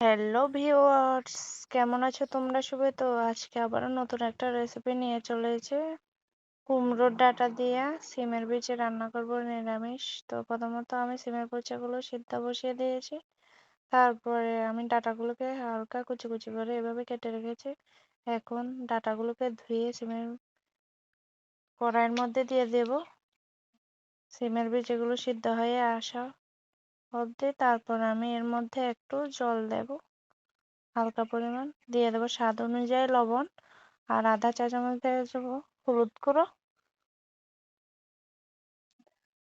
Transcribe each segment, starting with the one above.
Hello viewers কেমন আছো তোমরা সবাই? তো আজকে আবারও নতুন একটা রেসিপি নিয়ে চলে এসেছি। কুমড়োর ডাটা দিয়ে সিমের বিচে রান্না করব নিরামিষ। তো প্রথমত আমি সিমের পচাগুলো সিদ্ধ বসিয়ে দিয়েছি। তারপরে আমি ডাটাগুলোকে হালকা কুচি কুচি করে এভাবে কেটে রেখেছি। এখন ডাটাগুলোকে ধুয়ে সিমের কড়াইয়ের মধ্যে দিয়ে দেব। সিমের বীজগুলো সিদ্ধ হয়ে আসা অবধি তারপর আমি এর মধ্যে একটু জল দেব। হালকা পরিমাণ দিয়ে দেবো স্বাদ অনুযায়ী লবণ আর আধা চা চামচ দিয়ে দেবো হলুদ গুঁড়ো।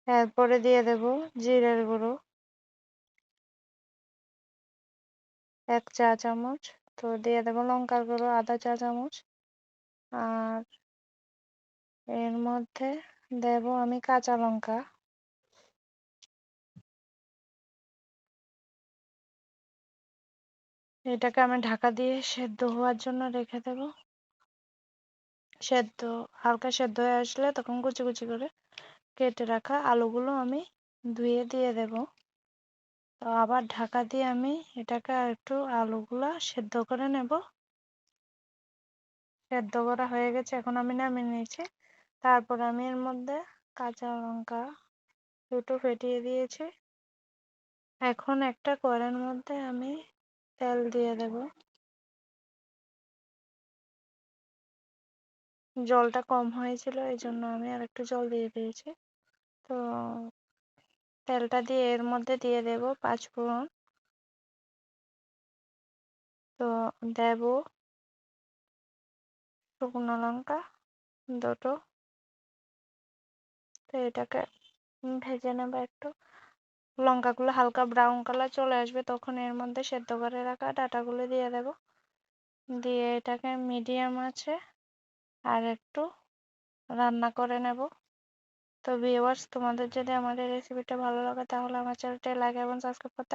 এরপরে দিয়ে দেব জিরের গুঁড়ো। এক চা চামচ তো দিয়ে দেবো লঙ্কার গুঁড়ো আধা চা চামচ। আর এর মধ্যে দেব আমি কাঁচা লঙ্কা। এটাকে আমি ঢাকা দিয়ে সেদ্ধ হওয়ার জন্য রেখে দেব। সেদ্ধ, হালকা সেদ্ধ হয়ে আসলে তখন কুচি কুচি করে কেটে রাখা আলুগুলো আমি ধুয়ে দিয়ে দেব। তো আবার ঢাকা দিয়ে আমি এটাকে একটু আলুগুলা সেদ্ধ করে নেব। সেদ্ধ করা হয়ে গেছে, এখন আমি নামিয়ে নিয়েছি। তারপর আমি এর মধ্যে কাঁচা লঙ্কা দুটো ফেটিয়ে দিয়েছি। এখন একটা কড়াইয়ের মধ্যে আমি তেল দিয়ে দেব। জলটা কম হয়েছিল এই জন্য আমি আর একটু জল দিয়ে দিয়েছি। তো তেলটা দিয়ে এর মধ্যে দিয়ে দেব পাঁচ ফোড়ন। তো দেব শুকনো লঙ্কা দুটো। তো এটাকে ভেজে নেব একটু। লঙ্কাগুলো হালকা ব্রাউন কালার চলে আসবে, তখন এর মধ্যে সেদ্ধ করে রাখা ডাটাগুলো দিয়ে দেব। দিয়ে এটাকে মিডিয়াম আছে, আর একটু রান্না করে নেব। তো ভিউয়ার্স তোমাদের যদি আমাদের রেসিপিটা ভালো লাগে, তাহলে আমার চ্যানেলটা লাইক এবং সাবস্ক্রাইব করতে